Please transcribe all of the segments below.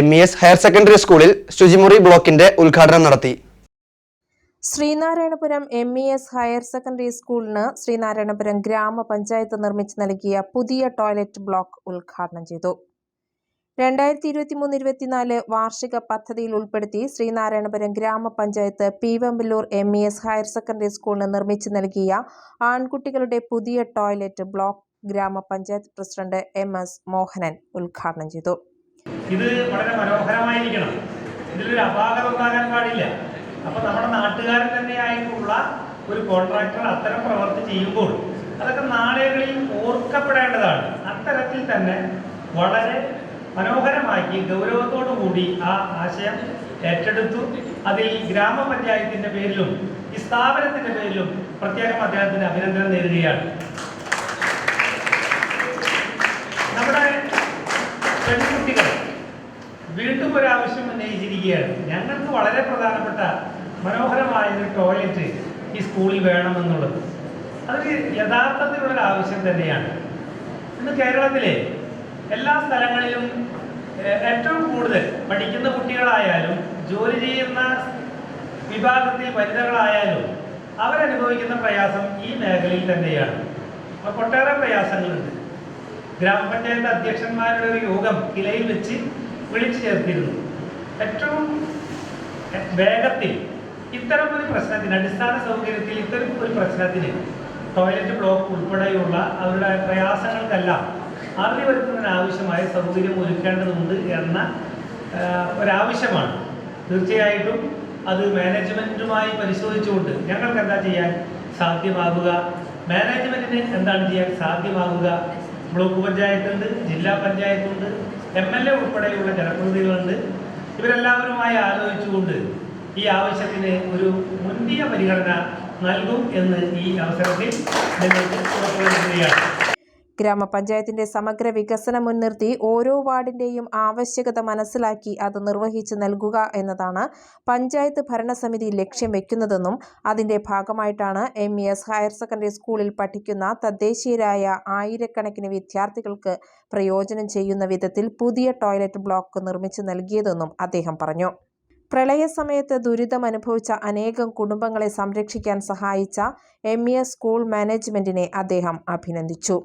M E S higher secondary സ്കൂളിൽ ശുചിമുറി ബ്ലോക്കിന്റെ ഉദ്ഘാടനം നടത്തി. Sreenarayanapuram M E S higher secondary സ്കൂളിന് ശ്രീനാരായണപുരം ഗ്രാമപഞ്ചായത്ത് നിർമ്മിച്ചു നൽകിയ പുതിയ ടോയ്ലറ്റ് ബ്ലോക്ക് ഉദ്ഘാടനം ചെയ്തു. രണ്ടായിരത്തി ഇരുപത്തി മൂന്ന് ഇരുപത്തിനാല് വാർഷിക പദ്ധതിയിൽ ഉൾപ്പെടുത്തി Sreenarayanapuram grama panchayat P Vemballoor M E S higher secondary സ്കൂളിന് നിർമ്മിച്ചു നൽകിയ ആൺകുട്ടികളുടെ പുതിയ toilet block grama panchayat president M S Mohanan ഉദ്ഘാടനം ചെയ്തു. ഇത് വളരെ മനോഹരമായിരിക്കണം. ഇതിലൊരു അപാകത ഉണ്ടാകാൻ പാടില്ല അപ്പൊ നമ്മുടെ നാട്ടുകാരൻ തന്നെയായിട്ടുള്ള ഒരു കോൺട്രാക്ടർ അത്തരം പ്രവർത്തി ചെയ്യുമ്പോൾ അതൊക്കെ നാളുകളിൽ ഓർക്കപ്പെടേണ്ടതാണ്. അത്തരത്തിൽ തന്നെ വളരെ മനോഹരമാക്കി ഗൗരവത്തോടു കൂടി ആ ആശയം ഏറ്റെടുത്തു. അതിൽ ഗ്രാമപഞ്ചായത്തിന്റെ പേരിലും ഈ സ്ഥാപനത്തിന്റെ പേരിലും പ്രത്യേകം അദ്ദേഹത്തിന് അഭിനന്ദനം നേരുകയാണ്. നമ്മുടെ പെൺകുട്ടികൾ വീണ്ടും ഒരു ആവശ്യം ഉന്നയിച്ചിരിക്കുകയാണ്. ഞങ്ങൾക്ക് വളരെ പ്രധാനപ്പെട്ട മനോഹരമായ ഒരു ടോയ്ലറ്റ് ഈ സ്കൂളിൽ വേണമെന്നുള്ളത്. അതൊരു യഥാർത്ഥത്തിലുള്ളൊരു ആവശ്യം തന്നെയാണ്. ഇന്ന് കേരളത്തിലെ എല്ലാ സ്ഥലങ്ങളിലും ഏറ്റവും കൂടുതൽ പഠിക്കുന്ന കുട്ടികളായാലും ജോലി ചെയ്യുന്ന വിഭാഗത്തിൽ വനിതകളായാലും അവരനുഭവിക്കുന്ന പ്രയാസം ഈ മേഖലയിൽ തന്നെയാണ്. അപ്പോൾ ഒട്ടേറെ പ്രയാസങ്ങളുണ്ട്. ഗ്രാമപഞ്ചായത്ത് അധ്യക്ഷന്മാരുടെ ഒരു യോഗം കിലയിൽ വെച്ച് വിളിച്ചു ചേർത്തിരുന്നു ഏറ്റവും വേഗത്തിൽ ഇത്തരം ഒരു പ്രശ്നത്തിന് അടിസ്ഥാന സൗകര്യത്തിൽ ഇത്തരം ഒരു പ്രശ്നത്തിന് ടോയ്ലറ്റ് ബ്ലോക്ക് ഉൾപ്പെടെയുള്ള അവരുടെ പ്രയാസങ്ങൾക്കെല്ലാം അറിഞ്ഞു വരുത്തുന്നതിനാവശ്യമായ സൗകര്യം ഒരുക്കേണ്ടതുണ്ട് എന്ന ഒരാവശ്യമാണ്. തീർച്ചയായിട്ടും അത് മാനേജ്മെന്റുമായി പരിശോധിച്ചുകൊണ്ട് ഞങ്ങൾക്ക് എന്താ ചെയ്യാൻ സാധ്യമാകുക? മാനേജ്മെന്റിന് എന്താണ് ചെയ്യാൻ സാധ്യമാകുക? ബ്ലോക്ക് പഞ്ചായത്തുണ്ട് ജില്ലാ പഞ്ചായത്തുണ്ട് എം എൽ എ ഉൾപ്പെടെയുള്ള ജനപ്രതിനിധികളുണ്ട്. ഇവരെല്ലാവരുമായി ആലോചിച്ചുകൊണ്ട് ഈ ആവശ്യത്തിന് ഒരു മുന്തിയ പരിഗണന നൽകും എന്ന് ഈ അവസരത്തിൽ നിങ്ങൾക്ക് ഉറപ്പു ഗ്രാമപഞ്ചായത്തിന്റെ സമഗ്ര വികസനം മുൻനിർത്തി ഓരോ വാർഡിന്റെയും ആവശ്യകത മനസ്സിലാക്കി അത് നിർവഹിച്ചു നൽകുക എന്നതാണ് പഞ്ചായത്ത് ഭരണസമിതി ലക്ഷ്യം വെക്കുന്നതെന്നും അതിന്റെ ഭാഗമായിട്ടാണ് M E S higher secondary സ്കൂളിൽ പഠിക്കുന്ന തദ്ദേശീയരായ ആയിരക്കണക്കിന് വിദ്യാർത്ഥികൾക്ക് പ്രയോജനം ചെയ്യുന്ന വിധത്തിൽ പുതിയ ടോയ്ലറ്റ് ബ്ലോക്ക് നിർമ്മിച്ചു നൽകിയതെന്നും അദ്ദേഹം പറഞ്ഞു. പ്രളയ പ്രളയസമയത്ത് ദുരിതമനുഭവിച്ച അനേകം കുടുംബങ്ങളെ സംരക്ഷിക്കാൻ സഹായിച്ച എം ഇ എസ് സ്കൂൾ മാനേജ്മെന്റിനെ അദ്ദേഹം അഭിനന്ദിച്ചു.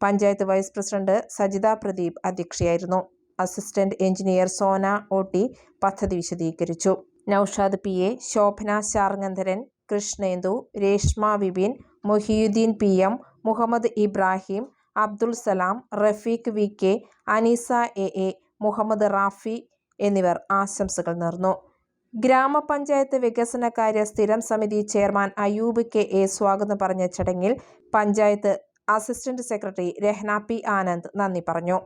Panchayat vice president Sajitha Pradeep അധ്യക്ഷയായിരുന്നു. Assistant engineer Sona O T പദ്ധതി വിശദീകരിച്ചു. Noushad P A Shobhana Sarngandharan Krishnendu Reshma Vipin Mohiyuddin P M Muhammad Ibrahim Abdul Salam Rafeeq V K Aneesa A A Muhammad Rafi എന്നിവർ ആശംസകൾ നേർന്നു. ഗ്രാമപഞ്ചായത്ത് വികസനകാര്യ സ്ഥിരം സമിതി ചെയർമാൻ അയൂബ് കെ എ സ്വാഗതം പറഞ്ഞ ചടങ്ങിൽ panchayat assistant secretary Rehna P Anand നന്ദി പറഞ്ഞു